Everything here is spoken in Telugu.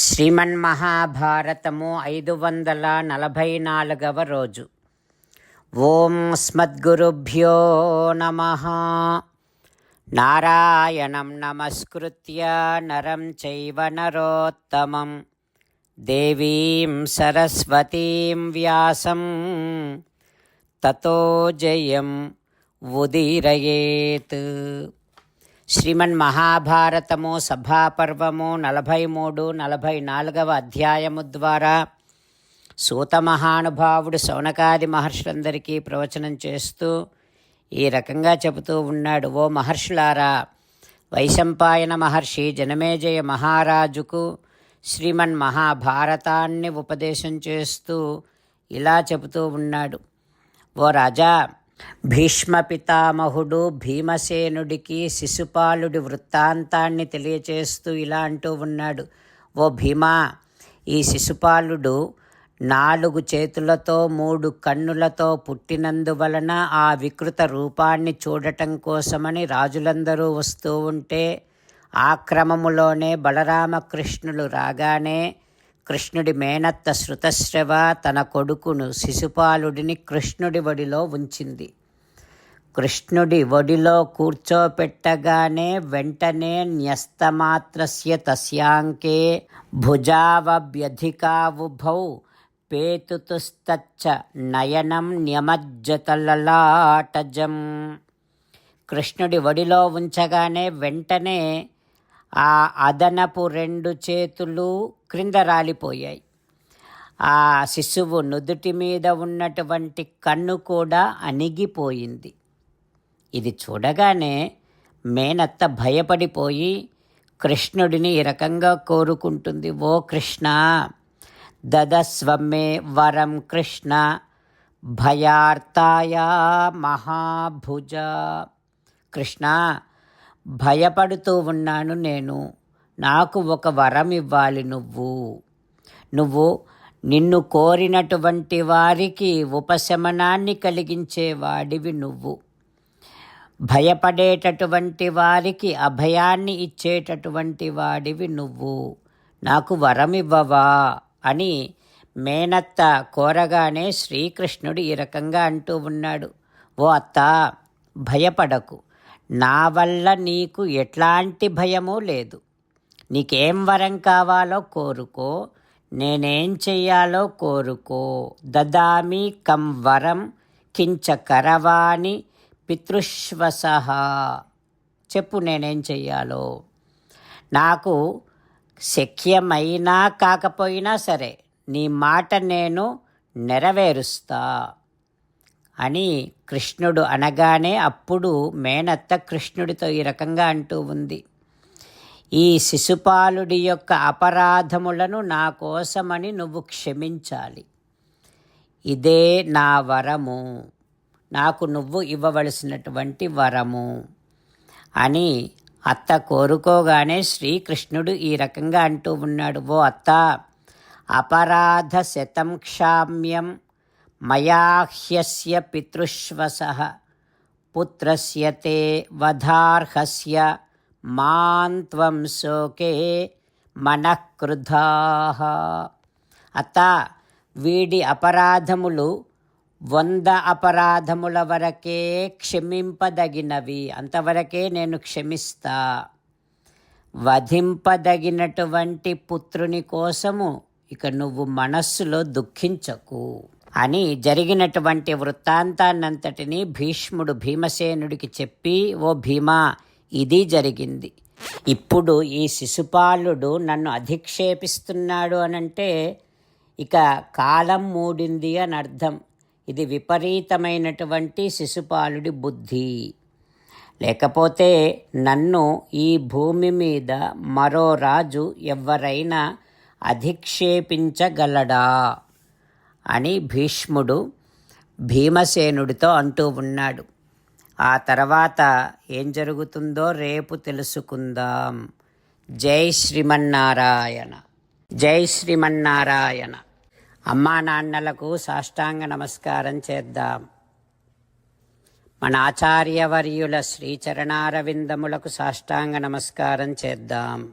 శ్రీమన్మహాభారతము ఐదు వందల నలభై నాలుగవ రోజు. ఓం స్మద్గురుభ్యో నమ. నారాయణం నమస్కృత్య నరం చైవ నరోత్తమం. దేవీం సరస్వతీం వ్యాసం. తతో జయం ఉదీరయేత్. శ్రీమన్ మహాభారతము సభాపర్వము నలభై మూడు నలభై నాలుగవ అధ్యాయము ద్వారా సూత మహానుభావుడు శౌనకాది మహర్షులందరికీ ప్రవచనం చేస్తూ ఈ రకంగా చెబుతూ ఉన్నాడు. ఓ మహర్షులారా వైశంపాయన మహర్షి జనమేజయ మహారాజుకు శ్రీమన్ మహాభారతాన్ని ఉపదేశం చేస్తూ ఇలా చెబుతూ ఉన్నాడు. ఓ రాజా భీష్మ పితామహుడు భీమసేనుడికి శిశుపాలుడి వృత్తాంతాన్ని తెలియచేస్తూ ఇలా అంటూ ఉన్నాడు. ఓ భీమా ఈ శిశుపాలుడు నాలుగు చేతులతో మూడు కన్నులతో పుట్టినందువలన ఆ వికృత రూపాన్ని చూడటం కోసమని రాజులందరూ వస్తూ ఉంటే ఆ క్రమములోనే బలరామకృష్ణులు రాగానే కృష్ణుడి మేనత్త శృతశ్రవ తన కొడుకును శిశుపాలుడిని కృష్ణుడి ఒడిలో ఉంచింది. కృష్ణుడి ఒడిలో కూర్చోపెట్టగానే వెంటనే న్యస్తమాత్రస్య తస్యాంకే భుజావభ్యధికావుభౌ పేతుతుస్తచ్చ నయనం న్యమజ్జతలలాటజం. కృష్ణుడి ఒడిలో ఉంచగానే వెంటనే ఆ అదనపు రెండు చేతులు క్రింద రాలిపోయాయి. ఆ శిశువు నుదుటి మీద ఉన్నటువంటి కన్ను కూడా అణిగిపోయింది. ఇది చూడగానే మేనత్త భయపడిపోయి కృష్ణుడిని ఈ రకంగా కోరుకుంటుంది. ఓ కృష్ణ దదస్వమే వరం కృష్ణ భయార్తాయ మహాభుజ. కృష్ణ భయపడుతూ ఉన్నాను నేను. నాకు ఒక వరం ఇవ్వాలి నువ్వు. నువ్వు నిన్ను కోరినటువంటి వారికి ఉపశమనాన్ని కలిగించేవాడివి నువ్వు. భయపడేటటువంటి వారికి అభయాన్ని ఇచ్చేటటువంటి వాడివి నువ్వు. నాకు వరం ఇవ్వవా అని మేనత్త కోరగానే శ్రీకృష్ణుడు ఈ రకంగా అంటూ ఉన్నాడు. ఓ అత్త భయపడకు. నా వల్ల నీకు ఎట్లాంటి భయమూ లేదు. నీకేం వరం కావాలో కోరుకో నేనేం చెయ్యాలో కోరుకో. దదామి కం వరం కించ కరవాణి పితృశ్వస. చెప్పు నేనేం చెయ్యాలో. నాకు శక్యమైనా కాకపోయినా సరే నీ మాట నేను నెరవేరుస్తా. అని కృష్ణుడు అనగానే అప్పుడు మేనత్త కృష్ణుడితో ఈ రకంగా అంటూ ఉంది. ఈ శిశుపాలుడి యొక్క అపరాధములను నా కోసమని నువ్వు క్షమించాలి. ఇదే నా వరము. నాకు నువ్వు ఇవ్వవలసినటువంటి వరము అని అత్త కోరుకోగానే శ్రీకృష్ణుడు ఈ రకంగా అంటూ ఉన్నాడు. ఓ అత్త అపరాధ శతం క్షామ్యం మయాహ్య పితృశ్వస పుత్రస్య తే వధార్హస్య మాంత్వం శోకే మనఃక్రుధా అత్త వీడి అపరాధములు వంద అపరాధముల వరకే క్షమింపదగినవి. అంతవరకే నేను క్షమిస్తా. వధింపదగినటువంటి పుత్రుని కోసము ఇక నువ్వు మనస్సులో దుఃఖించకు. అని జరిగినటువంటి వృత్తాంతాన్నంతటినీ భీష్ముడు భీమసేనుడికి చెప్పి ఓ భీమా ఇది జరిగింది. ఇప్పుడు ఈ శిశుపాలుడు నన్ను అధిక్షేపిస్తున్నాడు అనంటే ఇక కాలం మూడింది అని అర్థం. ఇది విపరీతమైనటువంటి శిశుపాలుడి బుద్ధి. లేకపోతే నన్ను ఈ భూమి మీద మరో రాజు ఎవరైనా అధిక్షేపించగలడా? అని భీష్ముడు భీమసేనుడితో అంటూ ఉన్నాడు. ఆ తర్వాత ఏం జరుగుతుందో రేపు తెలుసుకుందాం. జై శ్రీమన్నారాయణ. జై శ్రీమన్నారాయణ. అమ్మా నాన్నలకు సాష్టాంగ నమస్కారం చేద్దాం. మన ఆచార్యవర్యుల శ్రీచరణారవిందములకు సాష్టాంగ నమస్కారం చేద్దాం.